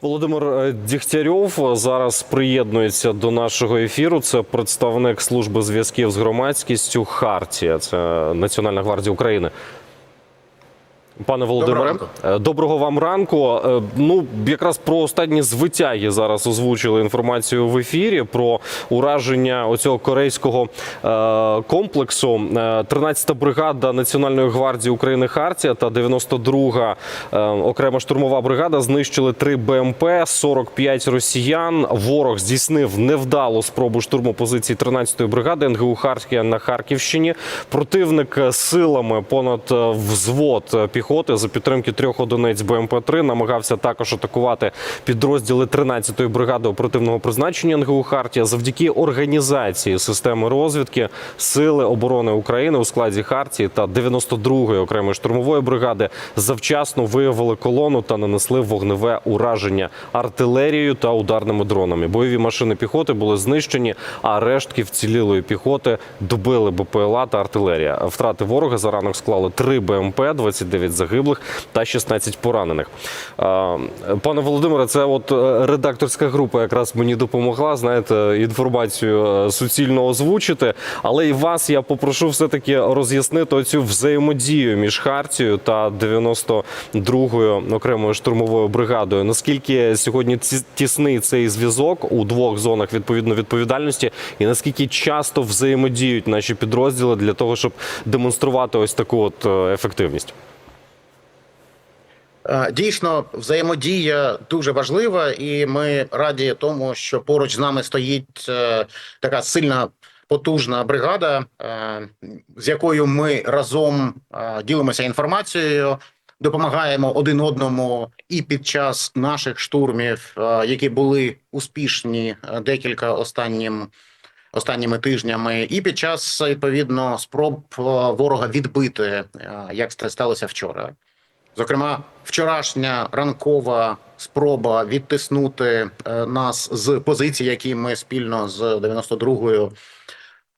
Володимир е, Дігтярьов зараз приєднується до нашого ефіру. Це представник служби зв'язків з громадськістю Хартія. Це Національна гвардія України. Пане Володимире, ранку. е, доброго вам ранку. Е, Ну, якраз про останні звитяги зараз озвучили інформацію в ефірі про ураження оцього корейського е, комплексу. Е, 13-та бригада Національної гвардії України Хартія та 92-га е, окрема штурмова бригада знищили 3 БМП, 45 росіян. Ворог здійснив невдалу спробу штурму позиції 13-ї бригади НГУ Хартія на Харківщині. Противник силами понад взвод е, піхоти за підтримки трьох одиниць БМП-3 намагався також атакувати підрозділи 13-ї бригади оперативного призначення НГУ Хартія. Завдяки організації системи розвідки Сили оборони України у складі Хартії та 92-ї окремої штурмової бригади завчасно виявили колону та нанесли вогневе ураження артилерією та ударними дронами. Бойові машини піхоти були знищені, а рештки вцілілої піхоти добили БПЛА та артилерія. Втрати ворога за ранок склали 3 БМП, 29 загиблих та 16 поранених. Пане Володимире, це от е, редакторська група якраз мені допомогла. Знаєте, інформацію е, суцільно озвучити. Але і вас я попрошу все-таки роз'яснити оцю взаємодію між Хартією та 92-ю окремою штурмовою бригадою. Наскільки сьогодні тісний цей зв'язок у двох зонах відповідно відповідальності, і наскільки часто взаємодіють наші підрозділи для того, щоб демонструвати ось таку от е, ефективність? Е, Дійсно, взаємодія дуже важлива, і ми раді тому, що поруч з нами стоїть е, така сильна. Потужна бригада, е, з якою ми разом ділимося інформацією, допомагаємо один одному і під час наших штурмів, які були успішні декілька останнім останніми тижнями, і під час відповідно спроб ворога відбити, як це сталося вчора. Зокрема, вчорашня ранкова спроба відтиснути е, нас з позицій, які ми спільно з 92-ю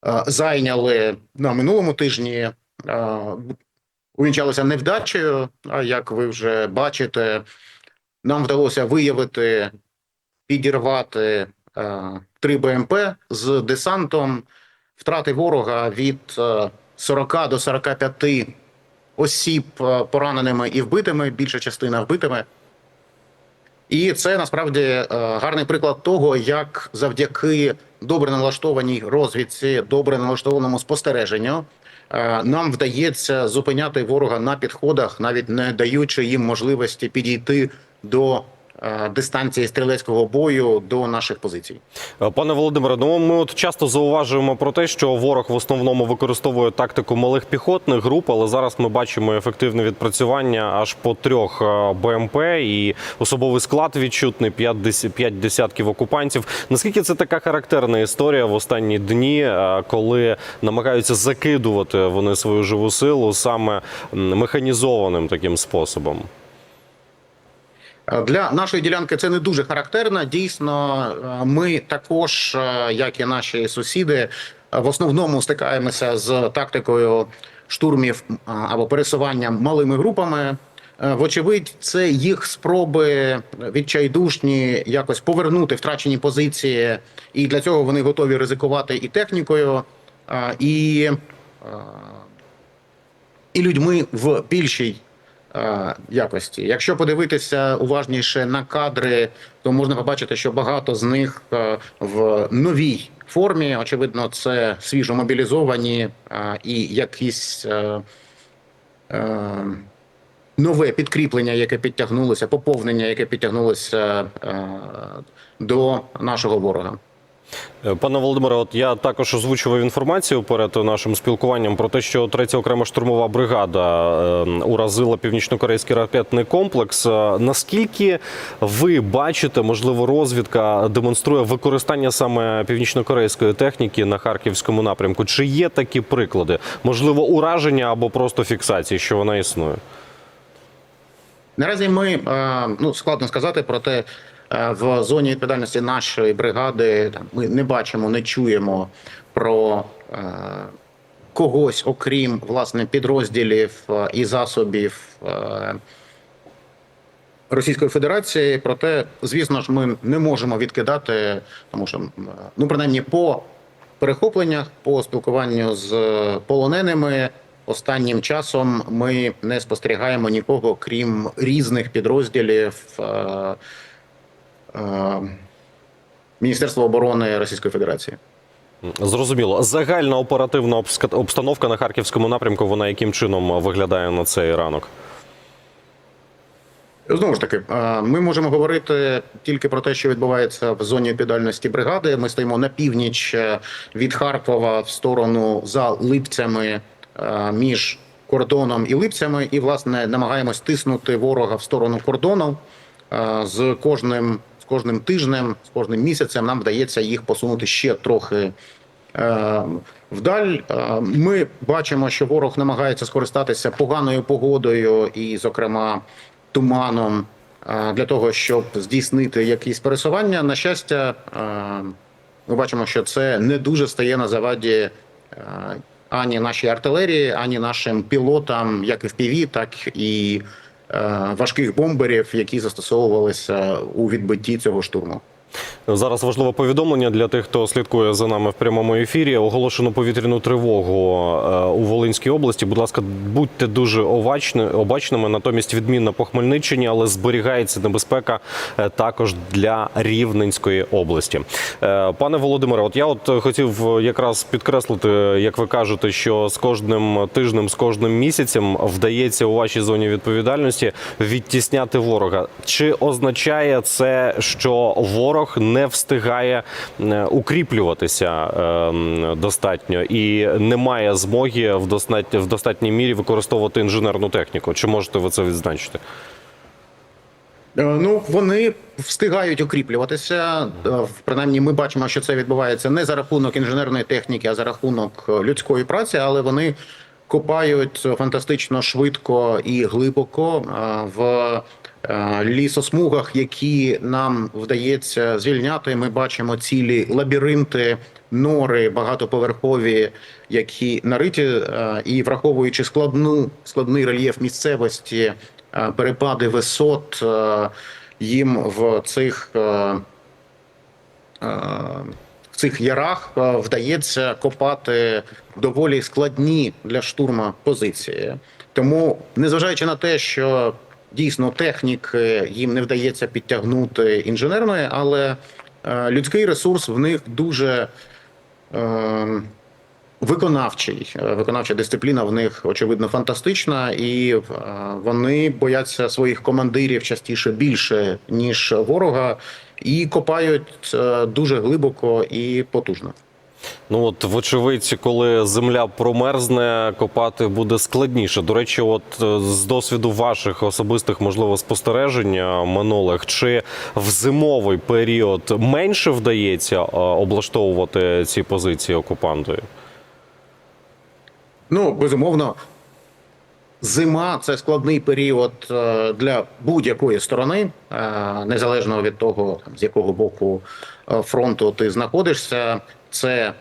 е, зайняли на минулому тижні, е, увінчалася невдачею. А як ви вже бачите, нам вдалося виявити, підірвати три БМП з десантом. Втрати ворога від е, 40 до 45 осіб е, пораненими і вбитими, більша частина вбитими. І це насправді е, гарний приклад того, як завдяки добре налаштованій розвідці, добре налаштованому спостереженню, е, нам вдається зупиняти ворога на підходах, навіть не даючи їм можливості підійти до дистанції стрілецького бою до наших позицій. Е, Пане Володимире, ну ми от часто зауважуємо про те, що ворог в основному використовує тактику малих піхотних груп, але зараз ми бачимо ефективне відпрацювання аж по трьох е, БМП і особовий склад відчутний 5 п'ять десятків окупантів. Наскільки це така характерна історія в останні дні, е, коли намагаються закидувати вони свою живу силу саме механізованим таким способом? Е, Для нашої ділянки це не дуже характерно. Дійсно, е, ми також, е, як і наші сусіди, в основному стикаємося з тактикою штурмів або пересуванням малими групами. Вочевидь, це їх спроби відчайдушні якось повернути втрачені позиції, і для цього вони готові ризикувати і технікою, і, і людьми в більшій якості. Якщо подивитися уважніше на кадри, то можна побачити, що багато з них е, в новій формі. Очевидно, це свіжо мобілізовані е, і якісь. е, Нове підкріплення, яке підтягнулося, поповнення, яке підтягнулося до нашого ворога. Е, Пане Володимире, от я також озвучував інформацію перед нашим спілкуванням про те, що третя окрема штурмова бригада е, уразила північно-корейський ракетний комплекс. Е, Наскільки ви бачите, можливо, розвідка демонструє використання саме північно-корейської техніки на харківському напрямку? Чи є такі приклади? Можливо, ураження або просто фіксації, що вона існує? Наразі ми е, ну складно сказати, проте е, в зоні відповідальності нашої бригади там ми не бачимо, не чуємо про е, когось, окрім власне підрозділів е, і засобів. е, Російської Федерації. Проте, звісно ж, ми не можемо відкидати, тому що ну принаймні по перехопленнях, по спілкуванню з полоненими. Останнім часом ми не спостерігаємо нікого, крім різних підрозділів е, е, Міністерства оборони Російської Федерації. Зрозуміло. Загальна оперативна обстановка на харківському напрямку. Вона яким чином виглядає на цей ранок? Знову ж таки, е, ми можемо говорити тільки про те, що відбувається в зоні відповідальності бригади. Ми стоїмо на північ е, від Харкова в сторону за липцями е, між кордоном і липцями, і власне намагаємось тиснути ворога в сторону кордону. Е, З кожним кожним тижнем, з кожним місяцем нам вдається їх посунути ще трохи Е, Вдаль е, ми бачимо, що ворог намагається скористатися поганою погодою і, зокрема, туманом е, для того, щоб здійснити якісь пересування. На щастя, е, ми бачимо, що це не дуже стає на заваді е, ані нашій артилерії, ані нашим пілотам, як і в ПІВІ, так і важких бомберів, які застосовувалися у відбитті цього штурму. Зараз важливе повідомлення для тих, хто слідкує за нами в прямому ефірі. Оголошено повітряну тривогу е, у Волинській області. Будь ласка, будьте дуже обачними. Натомість відмінна по Хмельниччині, але зберігається небезпека е, також для Рівненської області. Е, Пане Володимире, от я от хотів якраз підкреслити, як ви кажете, що з кожним тижнем, з кожним місяцем вдається у вашій зоні відповідальності відтісняти ворога. Чи означає це, що ворог не встигає укріплюватися е, достатньо і не має змоги в достатній, в достатній мірі використовувати інженерну техніку? Чи можете ви це відзначити? Е, Ну, вони встигають укріплюватися. Е, Принаймні, ми бачимо, що це відбувається не за рахунок інженерної техніки, а за рахунок е, людської праці, але вони копають фантастично швидко і глибоко в лісосмугах, які нам вдається звільняти. Ми бачимо цілі лабіринти, нори багатоповерхові, які нариті, е, і враховуючи складну складний рельєф місцевості е, перепади висот е, їм в цих е, е, в цих ярах е, вдається копати доволі складні для штурма позиції. Тому, незважаючи на те, що дійсно техніки їм не вдається підтягнути інженерної, але е, людський ресурс в них дуже е, виконавчий. Е, Виконавча дисципліна в них очевидно фантастична, і е, вони бояться своїх командирів частіше більше ніж ворога, і копають е, дуже глибоко і потужно. Ну от вочевидь, коли земля промерзне, копати буде складніше. До речі, от е, з досвіду ваших особистих можливо спостережень е, минулих, чи в зимовий період менше вдається е, облаштовувати ці позиції окупантою? Ну, безумовно, зима це складний період для будь-якої сторони, незалежно від того, з якого боку фронту ти знаходишся. Це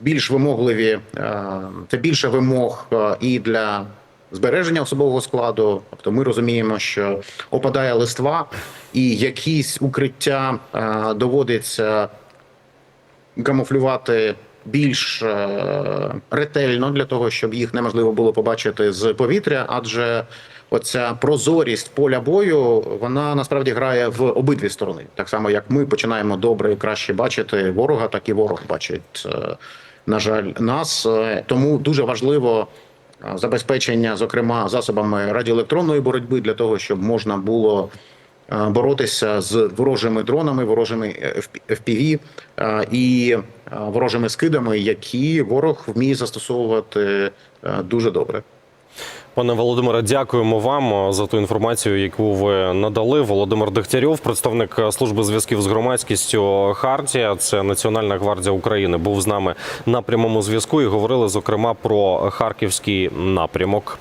більш вимогливі, е, це більше вимог е, і для збереження особового складу. Тобто ми розуміємо, що опадає листва, і якісь укриття е, доводиться камуфлювати більш ретельно для того, щоб їх неможливо було побачити з повітря, адже оця прозорість поля бою вона насправді грає в обидві сторони. Так само, як ми починаємо добре і краще бачити ворога, так і ворог бачить, е, на жаль, нас. Е, Тому дуже важливо. е, Забезпечення, зокрема, засобами радіоелектронної боротьби для того, щоб можна було боротися з ворожими дронами, ворожими FPV і ворожими скидами, які ворог вміє застосовувати дуже добре. Пане Володимире, дякуємо вам за ту інформацію, яку ви надали. Володимир Дегтярьов, представник служби зв'язків з громадськістю Хартія, це Національна гвардія України, був з нами на прямому зв'язку і говорили зокрема про харківський напрямок.